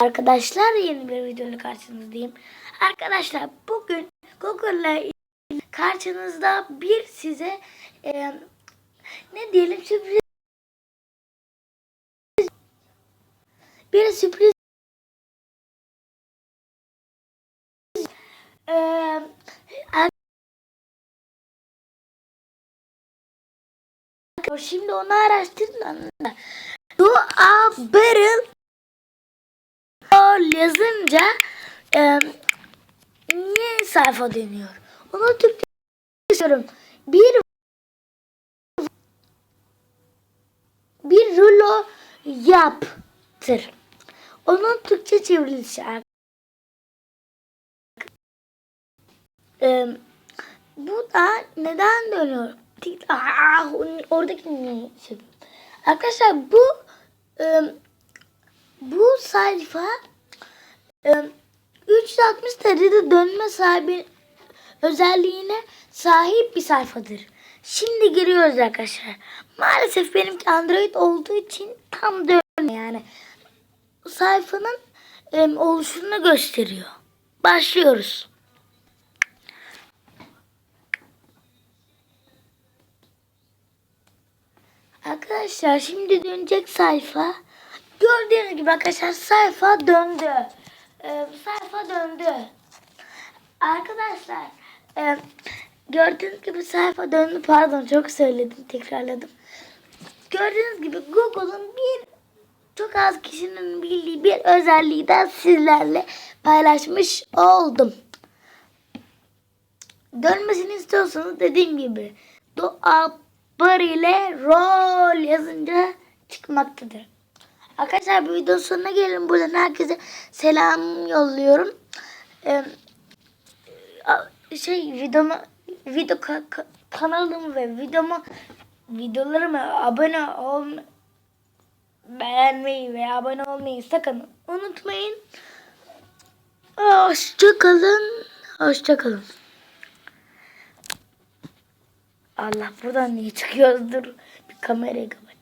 Arkadaşlar yeni bir videoyla karşınızdayım. Arkadaşlar bugün Google'la karşınızda bir size e, ne diyelim sürpriz bir sürpriz e, şimdi onu araştırdım. Dua Barrel Barrel yazınca e, niye sayfa dönüyor? Onu Türkçe istiyorum. Bir bir rulo yaptır. Onun Türkçe çevrilişi. E, bu da neden dönüyor? Aa, oradaki ne? şey? Arkadaşlar bu e, bu sayfa 360 derecede dönme sahibi özelliğine sahip bir sayfadır. Şimdi giriyoruz arkadaşlar. Maalesef benimki Android olduğu için tam dönme yani. Sayfanın oluşunu gösteriyor. Başlıyoruz. Arkadaşlar şimdi dönecek sayfa. Gördüğünüz gibi arkadaşlar sayfa döndü. Ee, sayfa döndü. Arkadaşlar e, gördüğünüz gibi sayfa döndü. Pardon çok söyledim tekrarladım. Gördüğünüz gibi Google'un bir çok az kişinin bildiği bir özelliği de sizlerle paylaşmış oldum. Dönmesini istiyorsanız dediğim gibi dua bar ile rol yazınca çıkmaktadır. Arkadaşlar bu videonun sonuna gelin. Buradan herkese selam yolluyorum. Ee, şey videoma video ka- ka- kanalımı ve videomu videolarıma abone ol beğenmeyi ve abone olmayı sakın unutmayın. Hoşçakalın. Hoşçakalın. Allah buradan niye çıkıyoruz? Dur bir kamerayı kapat.